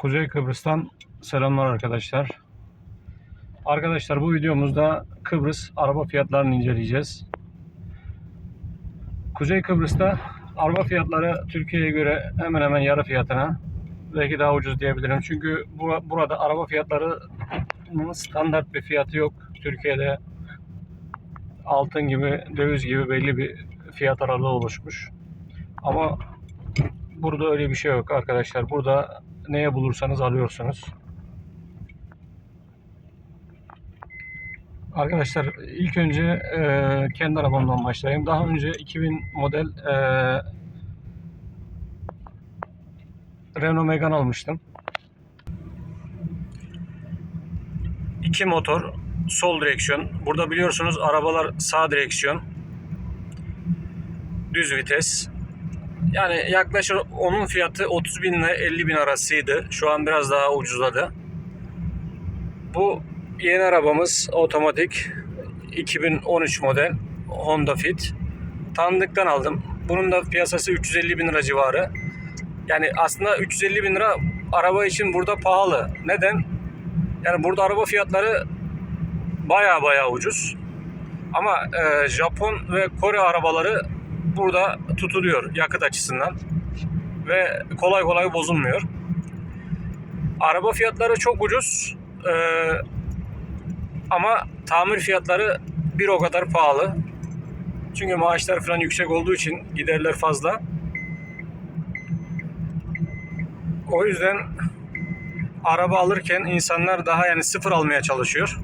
Kuzey Kıbrıs'tan selamlar arkadaşlar. Arkadaşlar bu videomuzda Kıbrıs araba fiyatlarını inceleyeceğiz. Kuzey Kıbrıs'ta araba fiyatları Türkiye'ye göre hemen hemen yarı fiyatına. Belki daha ucuz diyebilirim. Çünkü bu- burada araba fiyatlarının standart bir fiyatı yok. Türkiye'de altın gibi, döviz gibi belli bir fiyat aralığı oluşmuş. Ama burada öyle bir şey yok arkadaşlar. Burada neye bulursanız alıyorsunuz. Arkadaşlar ilk önce e, kendi arabamdan başlayayım. Daha önce 2000 model e, Renault Megane almıştım. İki motor, sol direksiyon. Burada biliyorsunuz arabalar sağ direksiyon. Düz vites. Yani yaklaşık onun fiyatı 30 bin ile 50 bin arasıydı. Şu an biraz daha ucuzladı. Bu yeni arabamız otomatik 2013 model Honda Fit. Tanıdıktan aldım. Bunun da piyasası 350 bin lira civarı. Yani aslında 350 bin lira araba için burada pahalı. Neden? Yani burada araba fiyatları baya baya ucuz. Ama e, Japon ve Kore arabaları burada tutuluyor yakıt açısından ve kolay kolay bozulmuyor. Araba fiyatları çok ucuz e, ama tamir fiyatları bir o kadar pahalı. Çünkü maaşlar falan yüksek olduğu için giderler fazla. O yüzden araba alırken insanlar daha yani sıfır almaya çalışıyor.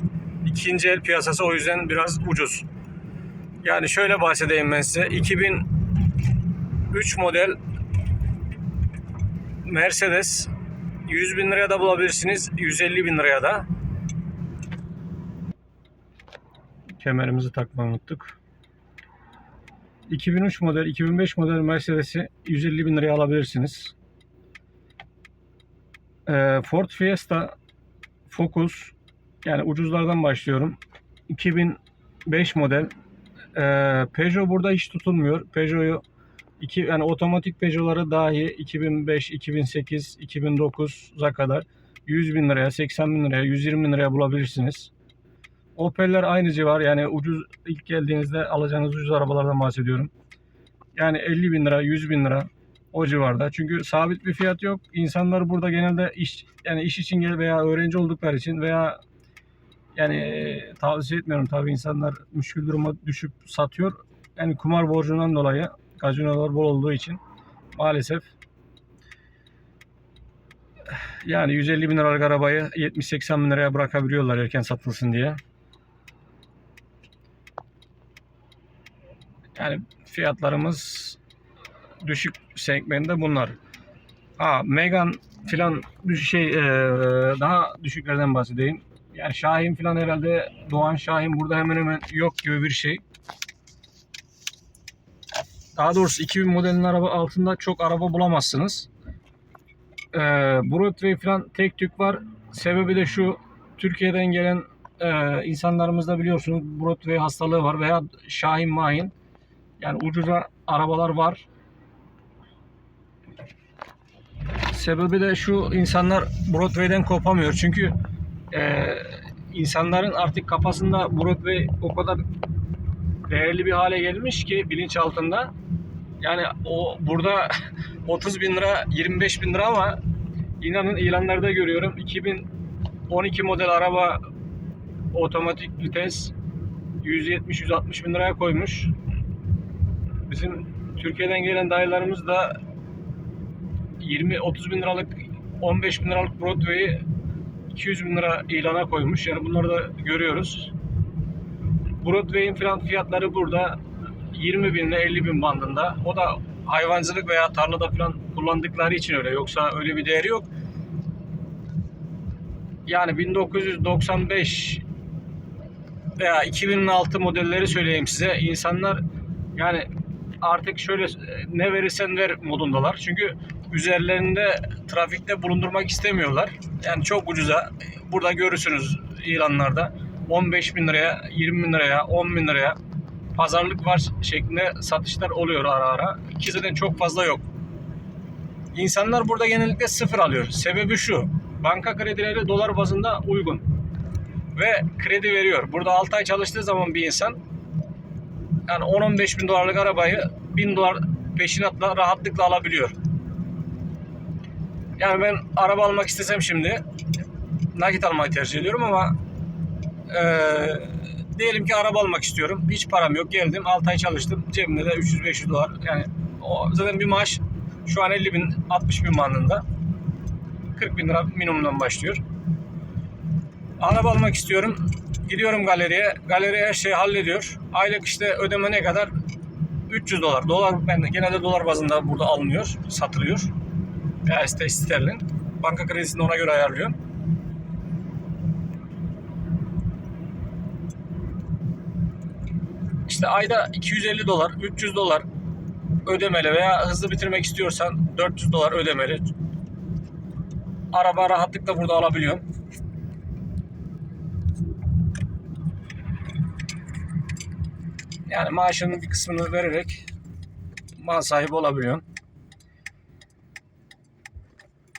İkinci el piyasası o yüzden biraz ucuz. Yani şöyle bahsedeyim ben size. 2003 model Mercedes 100 bin liraya da bulabilirsiniz. 150 bin liraya da. Kemerimizi takmayı unuttuk. 2003 model, 2005 model Mercedes'i 150 bin liraya alabilirsiniz. Ee, Ford Fiesta Focus yani ucuzlardan başlıyorum. 2005 model ee, Peugeot burada hiç tutulmuyor. Peugeot'u iki yani otomatik Peugeot'ları dahi 2005, 2008, 2009'a kadar 100 bin liraya, 80 bin liraya, 120 bin liraya bulabilirsiniz. Opel'ler aynı civar yani ucuz ilk geldiğinizde alacağınız ucuz arabalardan bahsediyorum. Yani 50 bin lira, 100 bin lira o civarda. Çünkü sabit bir fiyat yok. İnsanlar burada genelde iş yani iş için gel veya öğrenci oldukları için veya yani tavsiye etmiyorum tabii insanlar müşkül duruma düşüp satıyor. Yani kumar borcundan dolayı gazinolar bol olduğu için maalesef yani 150 bin liralık arabayı 70-80 bin liraya bırakabiliyorlar erken satılsın diye. Yani fiyatlarımız düşük segmentinde bunlar. Ha Megan filan şey e, daha düşüklerden bahsedeyim. Yani Şahin filan herhalde Doğan Şahin burada hemen hemen yok gibi bir şey. Daha doğrusu 2000 modelin araba altında çok araba bulamazsınız. Ee, Broadway falan tek tük var. Sebebi de şu. Türkiye'den gelen e, insanlarımızda biliyorsunuz Broadway hastalığı var veya Şahin Mahin. Yani ucuza arabalar var. Sebebi de şu insanlar Broadway'den kopamıyor. Çünkü e, insanların artık kafasında Broadway o kadar değerli bir hale gelmiş ki bilinç altında. Yani o burada 30 bin lira 25 bin lira ama inanın ilanlarda görüyorum 2012 model araba otomatik vites 170-160 bin liraya koymuş. Bizim Türkiye'den gelen dayılarımız da 20-30 bin liralık 15 bin liralık Broadway'i 200 bin lira ilana koymuş. Yani bunları da görüyoruz. Broadway'in falan fiyatları burada 20 bin ile 50 bin bandında. O da hayvancılık veya tarlada falan kullandıkları için öyle. Yoksa öyle bir değeri yok. Yani 1995 veya 2006 modelleri söyleyeyim size. İnsanlar yani artık şöyle ne verirsen ver modundalar. Çünkü üzerlerinde trafikte bulundurmak istemiyorlar. Yani çok ucuza burada görürsünüz ilanlarda 15 bin liraya, 20 bin liraya, 10 bin liraya pazarlık var şeklinde satışlar oluyor ara ara. Ki zaten çok fazla yok. İnsanlar burada genellikle sıfır alıyor. Sebebi şu. Banka kredileri dolar bazında uygun. Ve kredi veriyor. Burada 6 ay çalıştığı zaman bir insan yani 10-15 bin dolarlık arabayı 1000 dolar peşinatla rahatlıkla alabiliyor. Yani ben araba almak istesem şimdi nakit almayı tercih ediyorum ama eee, diyelim ki araba almak istiyorum. Hiç param yok. Geldim 6 ay çalıştım. Cebimde de 300-500 dolar. Yani o zaten bir maaş şu an 50 bin 60 bin bandında. 40 bin lira minimumdan başlıyor. Araba almak istiyorum. Gidiyorum galeriye. Galeri her şeyi hallediyor. Aylık işte ödeme ne kadar? 300 dolar. Dolar ben genelde dolar bazında burada alınıyor, satılıyor. Ya işte sterlin. Banka kredisini ona göre ayarlıyorum. İşte ayda 250 dolar, 300 dolar ödemeli veya hızlı bitirmek istiyorsan 400 dolar ödemeli. Araba rahatlıkla burada alabiliyorum. Yani maaşının bir kısmını vererek mal sahibi olabiliyorsun.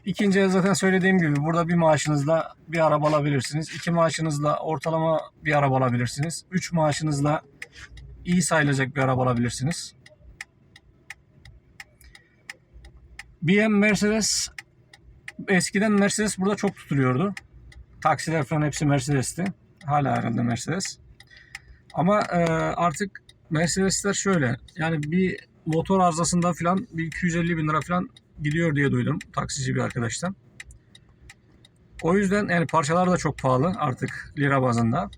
İkinci zaten söylediğim gibi burada bir maaşınızla bir araba alabilirsiniz. İki maaşınızla ortalama bir araba alabilirsiniz. Üç maaşınızla iyi sayılacak bir araba alabilirsiniz. BM Mercedes eskiden Mercedes burada çok tutuluyordu. Taksiler falan hepsi Mercedes'ti. Hala herhalde Mercedes. Ama e, artık Mercedesler şöyle. Yani bir motor arızasında falan bir 250 bin lira falan gidiyor diye duydum taksici bir arkadaştan. O yüzden yani parçalar da çok pahalı artık lira bazında.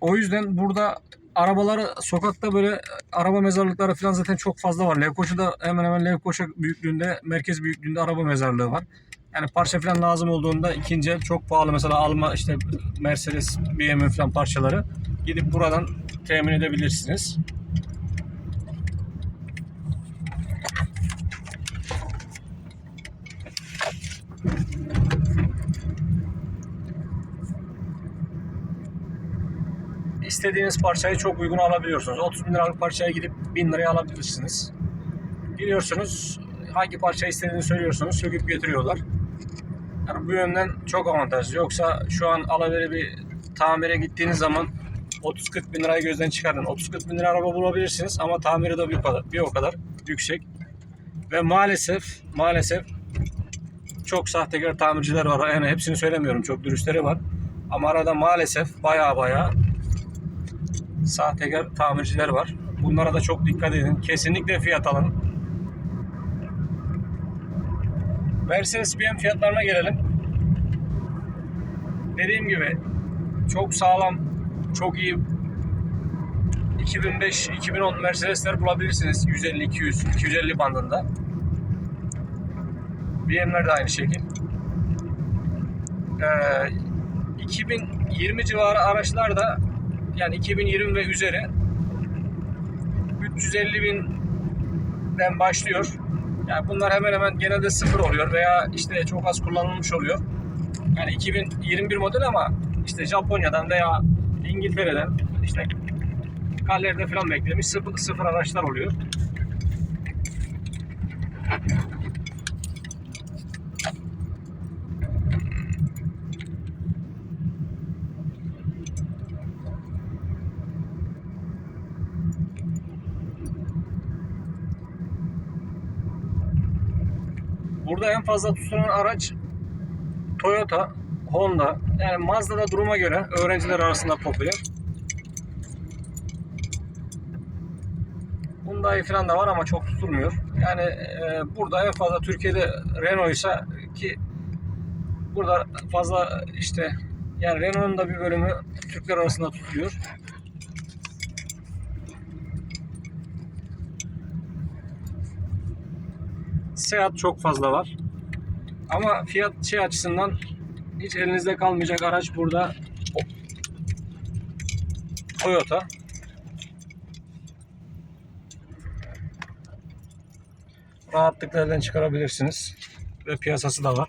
O yüzden burada arabaları sokakta böyle araba mezarlıkları falan zaten çok fazla var. Levkoşa'da hemen hemen Levkoşa büyüklüğünde, merkez büyüklüğünde araba mezarlığı var. Yani parça falan lazım olduğunda ikinci el çok pahalı. Mesela alma işte Mercedes, BMW falan parçaları gidip buradan temin edebilirsiniz. İstediğiniz parçayı çok uygun alabiliyorsunuz. 30 bin liralık parçaya gidip 1000 liraya alabilirsiniz. Gidiyorsunuz hangi parçayı istediğini söylüyorsunuz söküp getiriyorlar. Yani bu yönden çok avantajlı. Yoksa şu an alaveri bir tamire gittiğiniz zaman 30-40 bin lirayı gözden çıkarın. 30-40 bin lira araba bulabilirsiniz ama tamiri de bir, kadar, bir o kadar yüksek. Ve maalesef maalesef çok sahtekar tamirciler var. Yani hepsini söylemiyorum. Çok dürüstleri var. Ama arada maalesef baya baya sahtekar tamirciler var. Bunlara da çok dikkat edin. Kesinlikle fiyat alın. Mercedes BM fiyatlarına gelelim. Dediğim gibi çok sağlam, çok iyi 2005-2010 Mercedesler bulabilirsiniz 150-200, 250 bandında. BM'ler de aynı şekil. Ee, 2020 civarı araçlar da yani 2020 ve üzeri 350 binden başlıyor. Yani bunlar hemen hemen genelde sıfır oluyor veya işte çok az kullanılmış oluyor. Yani 2021 model ama işte Japonya'dan veya İngiltere'den işte galleride falan beklemiş sıfır, sıfır araçlar oluyor. Burada en fazla tutulan araç Toyota, Honda. Yani Mazda'da duruma göre öğrenciler arasında popüler. Hyundai falan da var ama çok tutulmuyor. Yani e, burada en fazla Türkiye'de Renault ise ki burada fazla işte yani Renault'un da bir bölümü Türkler arasında tutuluyor. Seat çok fazla var. Ama fiyat şey açısından hiç elinizde kalmayacak araç burada Toyota. Rahatlıkla elden çıkarabilirsiniz. Ve piyasası da var.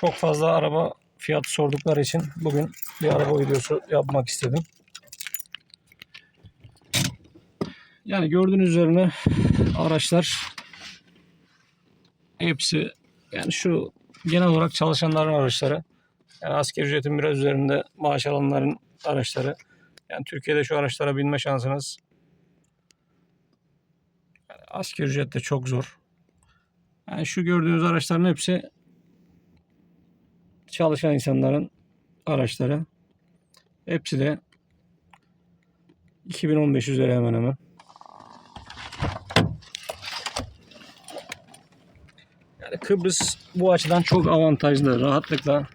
Çok fazla araba fiyatı sordukları için bugün bir araba videosu yapmak istedim. Yani gördüğünüz üzerine araçlar hepsi yani şu genel olarak çalışanların araçları. Yani asgari ücretin biraz üzerinde maaş alanların araçları. Yani Türkiye'de şu araçlara binme şansınız yani asgari ücret de çok zor. Yani şu gördüğünüz araçların hepsi çalışan insanların araçları. Hepsi de 2015 üzeri hemen hemen. Yani Kıbrıs bu açıdan çok avantajlı. Rahatlıkla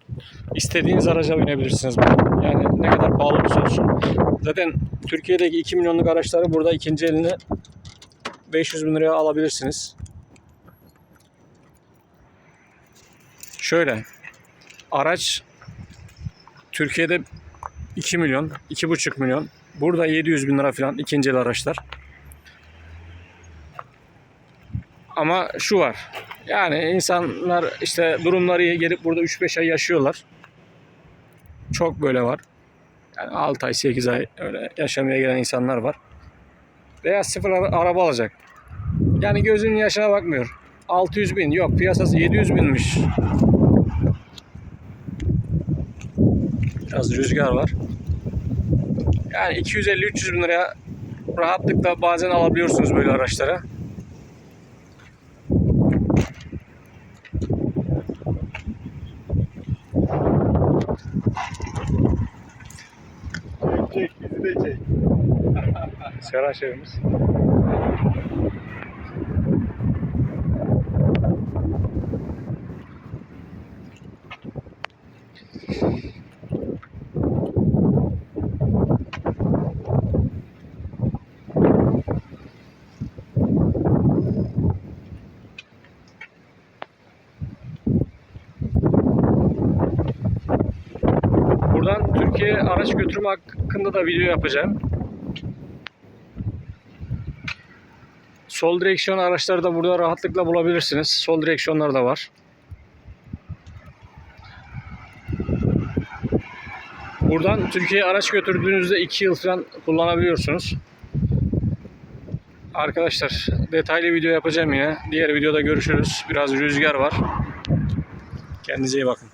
istediğiniz araca binebilirsiniz. Yani ne kadar pahalı olursa olsun. Zaten Türkiye'deki 2 milyonluk araçları burada ikinci eline 500 bin liraya alabilirsiniz. Şöyle araç Türkiye'de 2 milyon, 2,5 milyon. Burada 700 bin lira falan ikinci el araçlar. Ama şu var. Yani insanlar işte durumları iyi gelip burada 3-5 ay yaşıyorlar. Çok böyle var. Yani 6 ay 8 ay öyle yaşamaya gelen insanlar var. Veya sıfır ara- araba alacak. Yani gözünün yaşına bakmıyor. 600 bin yok piyasası 700 binmiş. Biraz rüzgar var. Yani 250-300 bin liraya rahatlıkla bazen alabiliyorsunuz böyle araçlara. Çek bizi de çek. Serhan şehrimiz. Buradan Türkiye araç götürme hakkında da video yapacağım. Sol direksiyon araçları da burada rahatlıkla bulabilirsiniz. Sol direksiyonlar da var. Buradan Türkiye'ye araç götürdüğünüzde 2 yıl falan kullanabiliyorsunuz. Arkadaşlar detaylı video yapacağım yine. Diğer videoda görüşürüz. Biraz rüzgar var. Kendinize iyi bakın.